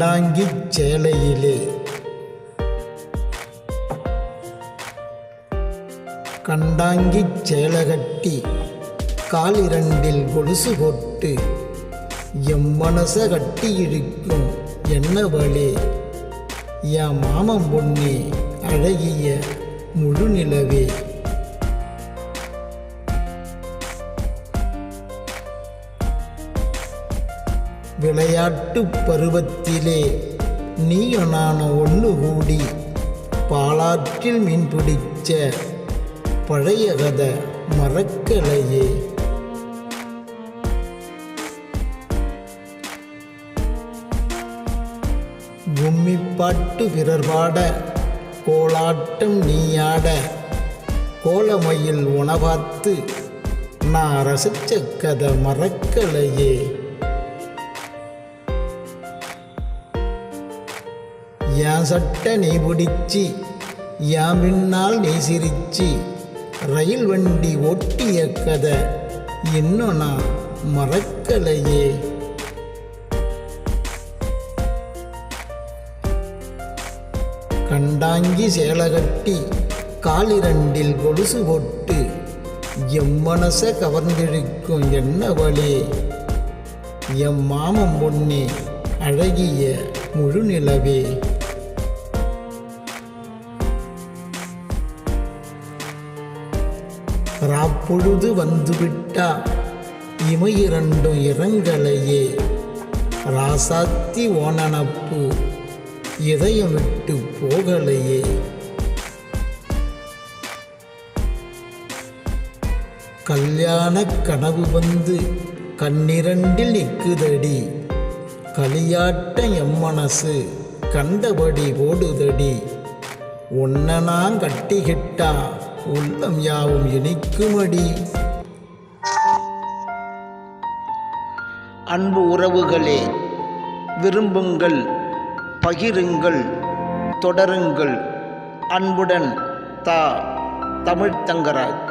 கண்டாங்கிச் சேலையிலே. கண்டாங்கிச் சேலகட்டி காலிரண்டில் கொலுசு போட்டு எம் மனச கட்டி இழுக்கும் என்னவளே? என் மாமன் பொண்ணே அழகிய முழு நிலவே விளையாட்டு பருவத்திலே நீயும் நான் ஒன்று கூடி பாலாற்றில் மீன் பிடிச்ச பழைய கதை மறக்கலையே கும்மி பாட்டு பிறர் பாட கோலாட்டம் நீயாட கோலமையில் உணவாத்து நான் ரசிச்ச கதை மறக்கலையே என் சட்டை நீ பிடிச்சி என் பின்னால் நீ சிரிச்சி ரயில் வண்டி ஒட்டிய கதை இன்னும் நான் மறக்கலையே. கண்டாங்கி சேலகட்டி காலிரண்டில் கொலுசு போட்டு எம் மனச கவர்ந்திழுக்கும் வழி? எம் மாமன் பொண்ணே அழகிய முழு நிலவே ராப்பொழுது வந்துவிட்டா? இமையிரண்டும் இறங்கலையே ராசாத்தி ஓனனப்பு இதயம் விட்டு போகலையே. கல்யாண கனவு வந்து கண்ணிரண்டில் நிற்குதடி. களியாட்ட எம் மனசு கண்டபடி ஓடுதடி உன்னை நான் கட்டிக்கிட்டா? உள்ளம் யாவும் இணைக்குமடி அன்பு உறவுகளே விரும்புங்கள் பகிருங்கள் தொடருங்கள். அன்புடன் தா தமிழ்த்தங்கராஜ்